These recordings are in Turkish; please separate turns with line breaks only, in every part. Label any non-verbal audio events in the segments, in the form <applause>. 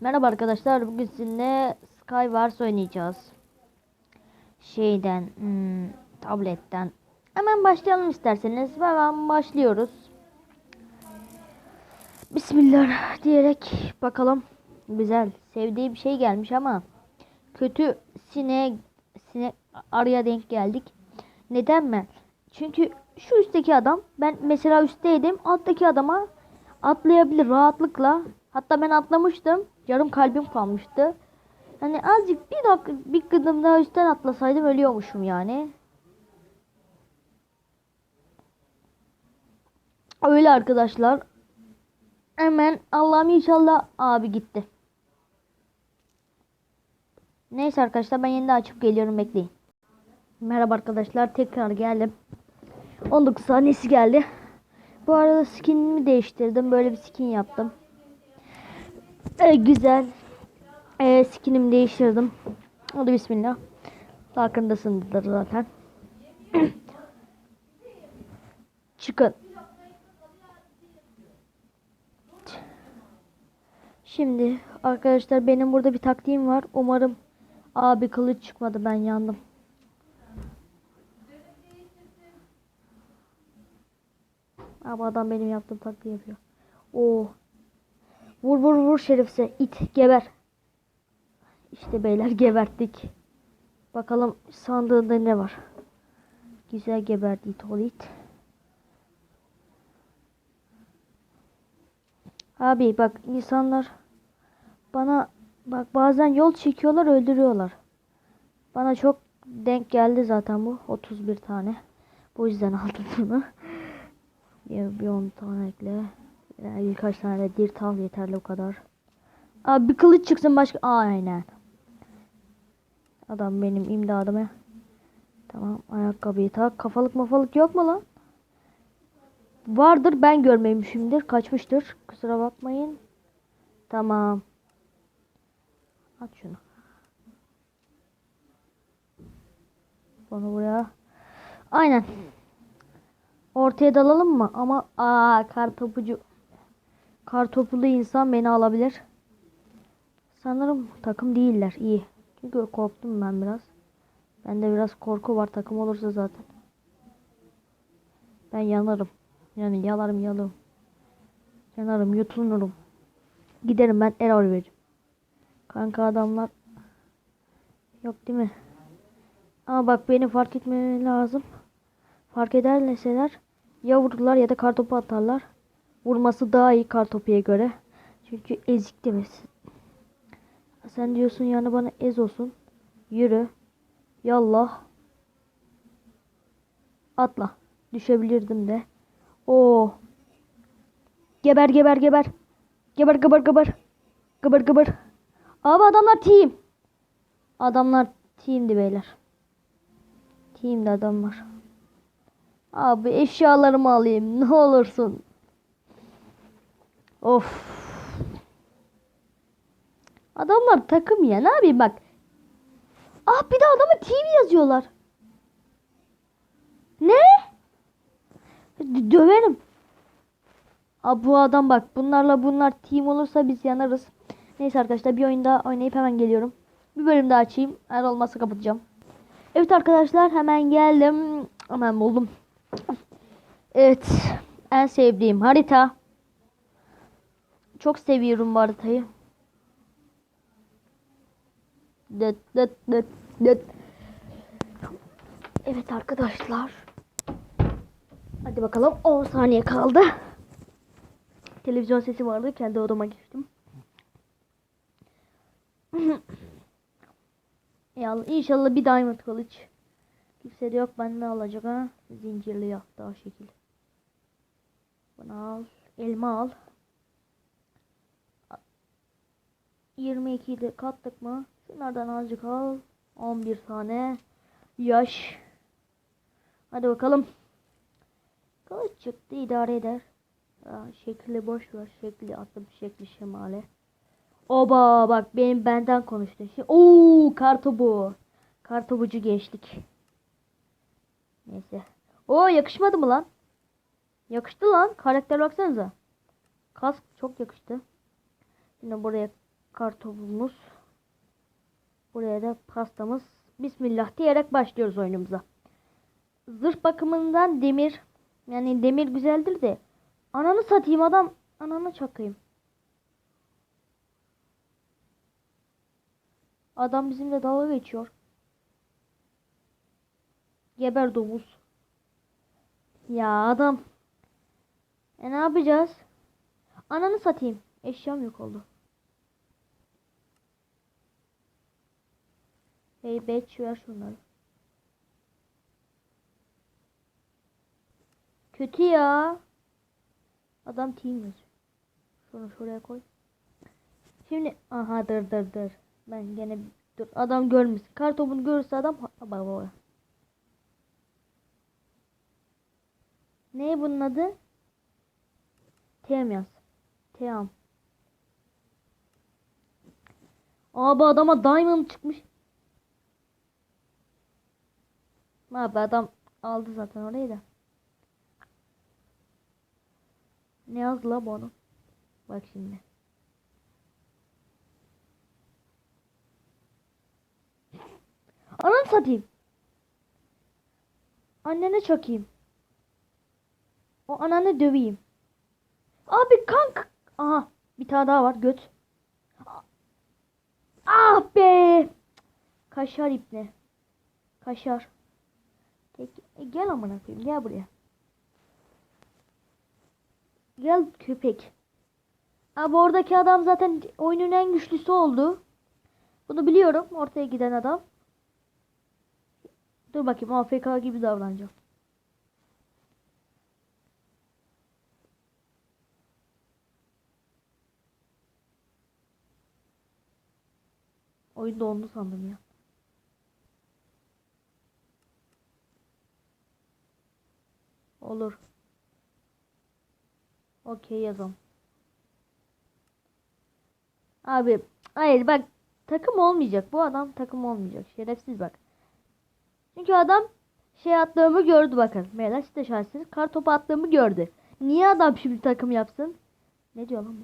Merhaba arkadaşlar. Bugün sizinle Skywars oynayacağız. Şeyden, hmm, tabletten. Hemen başlayalım isterseniz. Hemen başlıyoruz. Bismillah diyerek bakalım. Güzel. Sevdiği bir şey gelmiş ama kötü sine sine araya denk geldik. Neden mi? Çünkü şu üstteki adam ben mesela üstteydim. Alttaki adama atlayabilir rahatlıkla. Hatta ben atlamıştım. Yarım kalbim kalmıştı. Hani azıcık bir dakika bir kıdım daha üstten atlasaydım ölüyormuşum yani. Öyle arkadaşlar. Hemen Allah'ım inşallah abi gitti. Neyse arkadaşlar ben yeniden açıp geliyorum bekleyin. Merhaba arkadaşlar tekrar geldim. 19 saniyesi geldi. Bu arada skinimi değiştirdim. Böyle bir skin yaptım. Ee, güzel. Ee, skinimi değiştirdim. Hadi bismillah. Farkındasındır zaten. <clears throat> Çıkın. Şimdi arkadaşlar benim burada bir taktiğim var. Umarım abi kılıç çıkmadı ben yandım. Abi adam benim yaptığım taktiği yapıyor. Oo. Vur vur vur şerifse. it geber. İşte beyler geberttik. Bakalım sandığında ne var. Güzel geberdi it ol it. Abi bak insanlar bana bak bazen yol çekiyorlar öldürüyorlar. Bana çok denk geldi zaten bu 31 tane. Bu yüzden aldım bunu. <laughs> Bir 10 tane ekle. Yani birkaç tane de dirt al yeterli o kadar. Abi bir kılıç çıksın başka. Aynen. Adam benim imdadıma. Tamam ayakkabıyı tak. Kafalık mafalık yok mu lan? Vardır ben görmemişimdir. Kaçmıştır. Kusura bakmayın. Tamam. At şunu. Bunu buraya. Aynen. Ortaya dalalım mı? Ama aa kar topucu. Kar topulu insan beni alabilir. Sanırım takım değiller. İyi. Çünkü korktum ben biraz. Bende biraz korku var takım olursa zaten. Ben yanarım. Yani yalarım yalarım. Yanarım yutulurum. Giderim ben error veririm. Kanka adamlar yok değil mi? Ama bak beni fark etmeleri lazım. Fark ederleseler ya vururlar ya da kartopu atarlar. Vurması daha iyi kartopuya göre. Çünkü ezik demesin. Sen diyorsun yani bana ez olsun. Yürü. Yallah. Atla. Düşebilirdim de. Oo. Geber geber geber. Geber geber geber. Geber geber. Abi adamlar team. Adamlar teamdi beyler. Team'de adam var. Abi eşyalarımı alayım ne olursun. Of. Adamlar takım ya ne yapayım bak. Ah bir de adama team yazıyorlar. Ne? D- döverim. Abi bu adam bak bunlarla bunlar team olursa biz yanarız. Neyse arkadaşlar bir oyun daha oynayıp hemen geliyorum. Bir bölüm daha açayım. Eğer olmazsa kapatacağım. Evet arkadaşlar hemen geldim. Hemen buldum. Evet. En sevdiğim harita. Çok seviyorum bu haritayı. Dıt dıt dıt dıt. Evet arkadaşlar. Hadi bakalım 10 saniye kaldı. Televizyon sesi vardı. Kendi odama geçtim. <laughs> ya inşallah bir diamond kılıç. Kimse de yok ben ne alacak ha? Zincirli yap daha şekil. Bunu al. Elma al. 22'yi de kattık mı? Şunlardan azıcık al. 11 tane. Yaş. Hadi bakalım. Kılıç çıktı idare eder. Aa, şekli boş ver. Şekli attım. Şekli şemale. Oba bak benim benden konuştu. Şimdi, Oo kartopu. Kartopucu gençlik. Neyse. Oo yakışmadı mı lan? Yakıştı lan. Karakter baksanıza. Kask çok yakıştı. Şimdi buraya kartopumuz. Buraya da pastamız. Bismillah diyerek başlıyoruz oyunumuza. Zırh bakımından demir. Yani demir güzeldir de. Ananı satayım adam. Ananı çakayım. Adam bizimle dalga geçiyor. Geber domuz. Ya adam. E ne yapacağız? Ananı satayım. Eşyam yok oldu. Hey bitch ver şunları. Kötü ya. Adam team yazıyor. Şunu şuraya koy. Şimdi aha dır dır dır. Ben gene dur adam görmesin. Kartopunu görürse adam baba baba. Ne bunun adı? Team yaz. Team. Abi adama diamond çıkmış. Abi adam aldı zaten orayı da. Ne yazdı la bu adam? Bak şimdi. Ananı satayım. Annene çakayım. O ananı döveyim. Abi kank. Aha bir tane daha var göt. Ah be. Kaşar ipne. Kaşar. Gel, gel amına koyayım gel buraya. Gel köpek. Abi oradaki adam zaten oyunun en güçlüsü oldu. Bunu biliyorum ortaya giden adam. Dur bakayım AFK gibi davranacağım. Oyun dondu sandım ya. Olur. Okey yazalım. Abi hayır bak takım olmayacak. Bu adam takım olmayacak. Şerefsiz bak. Çünkü adam şey attığımı gördü bakın. Beyler siz de şahitsiniz. Kar topu attığımı gördü. Niye adam şimdi takım yapsın? Ne diyor lan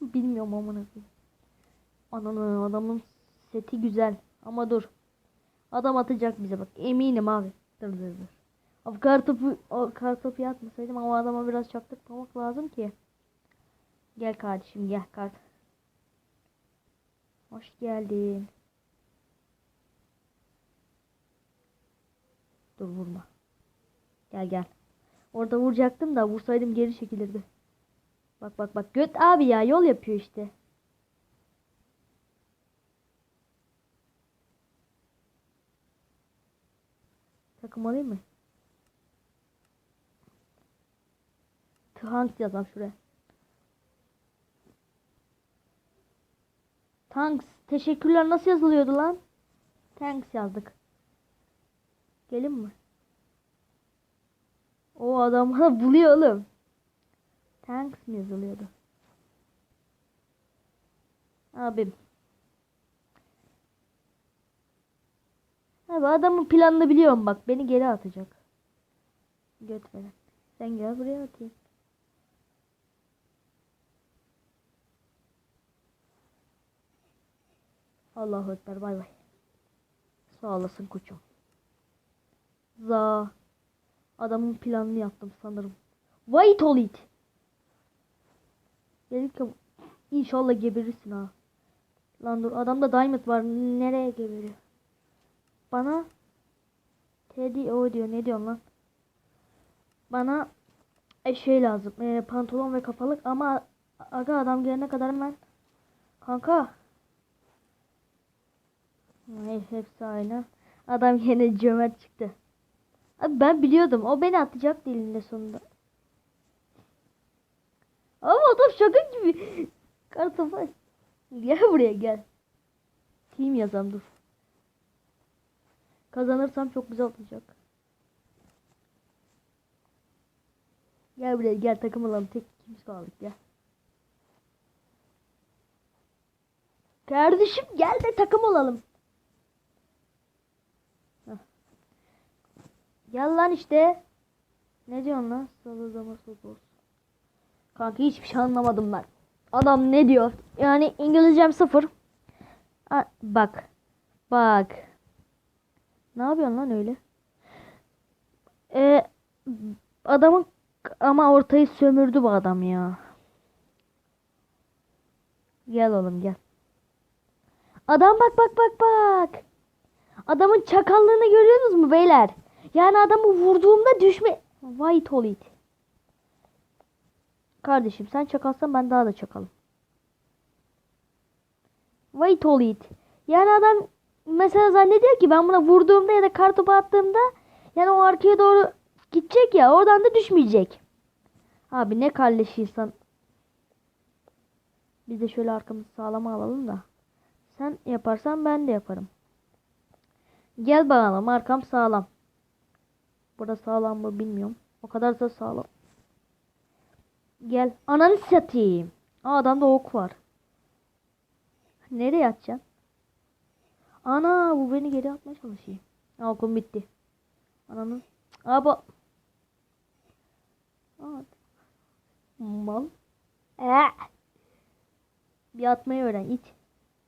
bu? Bilmiyorum amına koyayım. Ananı adamın seti güzel. Ama dur. Adam atacak bize bak. Eminim abi. Dur dur dur. Abi kartopu, o kartopu atmasaydım ama adama biraz çaktırmamak lazım ki. Gel kardeşim gel kart. Hoş geldin. Dur vurma. Gel gel. Orada vuracaktım da vursaydım geri çekilirdi. Bak bak bak göt abi ya yol yapıyor işte. Takım alayım mı? Tanks yazalım şuraya. Tanks. Teşekkürler nasıl yazılıyordu lan? Thanks yazdık. Gelin mi? O adam bana <laughs> buluyor oğlum. Thanks mi yazılıyordu? Abim. Abi adamın planını biliyorum bak. Beni geri atacak. Göt veren. Sen gel buraya atayım. Allahu Ekber bay bay. Sağ olasın koçum. Za. Adamın planını yaptım sanırım. Wait ol it. Dedik ki inşallah geberirsin ha. Lan dur adamda diamond var. Nereye geberiyor? Bana Teddy o diyor. Ne diyorsun lan? Bana e, şey lazım. E, pantolon ve kafalık ama aga adam gelene kadar ben kanka Hayır hepsi aynı. Adam <laughs> yine cömert çıktı. Abi ben biliyordum. O beni atacak dilinde sonunda. Ama adam şaka gibi. Kartopu. Gel buraya gel. Team yazam dur. Kazanırsam çok güzel olacak. Gel buraya gel takım olalım. Tek kimse kaldık gel. Kardeşim gel de takım olalım. Gel lan işte. Ne diyorsun lan? Salı zaman olsun. Kanka hiçbir şey anlamadım ben. Adam ne diyor? Yani İngilizcem sıfır. Ha, bak. Bak. Ne yapıyorsun lan öyle? Ee, adamın ama ortayı sömürdü bu adam ya. Gel oğlum gel. Adam bak bak bak bak. Adamın çakallığını görüyorsunuz mu beyler? Yani adamı vurduğumda düşme... Vay tolit. Kardeşim sen çakalsan ben daha da çakalım. Vay tolit. Yani adam mesela zannediyor ki ben buna vurduğumda ya da kartopu attığımda yani o arkaya doğru gidecek ya oradan da düşmeyecek. Abi ne kalleş insan. Biz de şöyle arkamızı sağlama alalım da. Sen yaparsan ben de yaparım. Gel bakalım arkam sağlam. Burada sağlam mı bilmiyorum. O kadar da sağlam. Gel. Ananı satayım. Aa, adamda ok var. Nereye atacaksın? Ana bu beni geri atmaya çalışıyor. Aa, okum bitti. Ananın. Aa bu. Aa. Mal. Ee. Bir atmayı öğren it.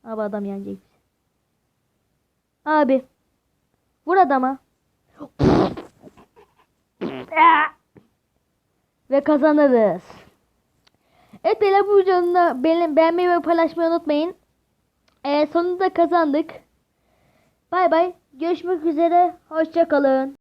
Abi adam yenecek. Abi. Vur adama. Ve kazanırız. Evet beyler bu videonun beğenmeyi ve paylaşmayı unutmayın. Ee, sonunda kazandık. Bay bay. Görüşmek üzere. Hoşçakalın.